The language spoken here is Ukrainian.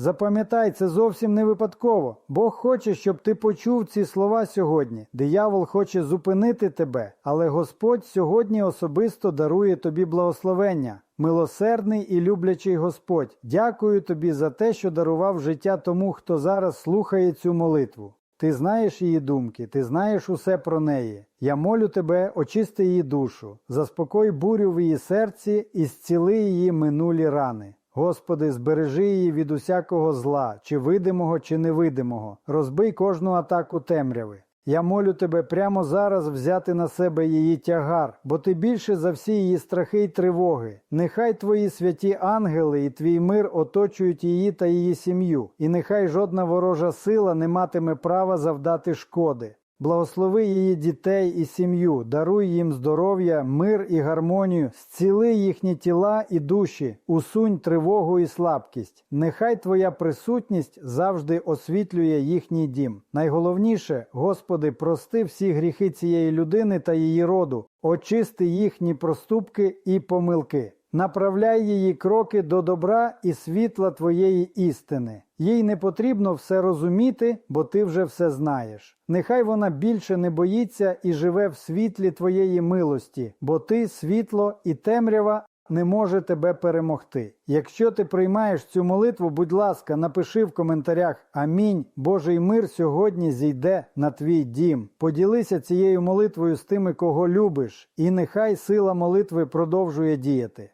Запам'ятай, це зовсім не випадково. Бог хоче, щоб ти почув ці слова сьогодні. Диявол хоче зупинити тебе, але Господь сьогодні особисто дарує тобі благословення. Милосердний і люблячий Господь, дякую тобі за те, що дарував життя тому, хто зараз слухає цю молитву. Ти знаєш її думки, ти знаєш усе про неї. Я молю тебе, очисти її душу, заспокой бурю в її серці і зціли її минулі рани. Господи, збережи її від усякого зла, чи видимого, чи невидимого, розбий кожну атаку темряви. Я молю тебе прямо зараз взяти на себе її тягар, бо ти більше за всі її страхи й тривоги. Нехай твої святі ангели і твій мир оточують її та її сім'ю, і нехай жодна ворожа сила не матиме права завдати шкоди. Благослови її дітей і сім'ю, даруй їм здоров'я, мир і гармонію, зціли їхні тіла і душі, усунь тривогу і слабкість. Нехай Твоя присутність завжди освітлює їхній дім. Найголовніше, Господи, прости всі гріхи цієї людини та її роду, очисти їхні проступки і помилки. Направляй її кроки до добра і світла Твоєї істини. Їй не потрібно все розуміти, бо ти вже все знаєш. Нехай вона більше не боїться і живе в світлі Твоєї милості, бо ти світло і темрява не може тебе перемогти. Якщо ти приймаєш цю молитву, будь ласка, напиши в коментарях Амінь. Божий мир сьогодні зійде на твій дім. Поділися цією молитвою з тими, кого любиш, і нехай сила молитви продовжує діяти.